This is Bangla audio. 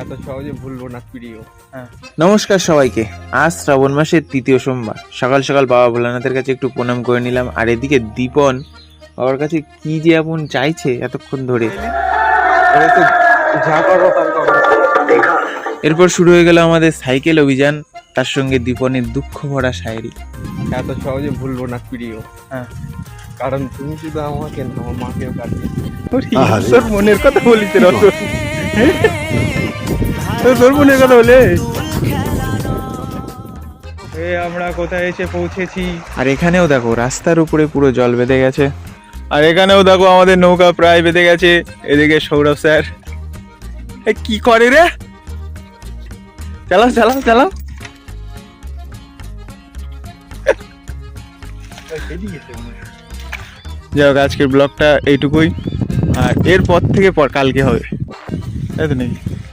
এত সহজে ভুলবো না প্রিয় নমস্কার সবাইকে। আজ শ্রাবণ মাসের তৃতীয় সোমবার। সকাল সকাল বাবা ভোলানাথের কাছে একটু প্রণাম করে নিলাম। আর এদিকে দীপন বাবার কাছে কি যে এমন চাইছে এতক্ষণ ধরে। এরপর শুরু হয়ে গেল আমাদের সাইকেল অভিযান। তার সঙ্গে দীপনের দুঃখ ভরা শায়েরি। এত সহজে ভুলবো না প্রিয় হ্যাঁ। কারণ তুমি শুধু আমাকে না আমার মাকেও কাটবে তোর মনের কথা বলিস রতন তোর- মনের কথা বলে এ আমরা কোথায় এসে পৌঁছেছি? আর এখানেও দেখো রাস্তার উপরে পুরো জল বেঁধে গেছে। আর এখানেও দেখো আমাদের নৌকা প্রায় বেঁধে গেছে এদিকে সৌরভ স্যার। এ কি করে রে? চালাও চালাও চালাও। যাই হোক আজকের ব্লগটা এইটুকুই। আর এরপর থেকে পর কালকে হবে। তাই তো নাকি?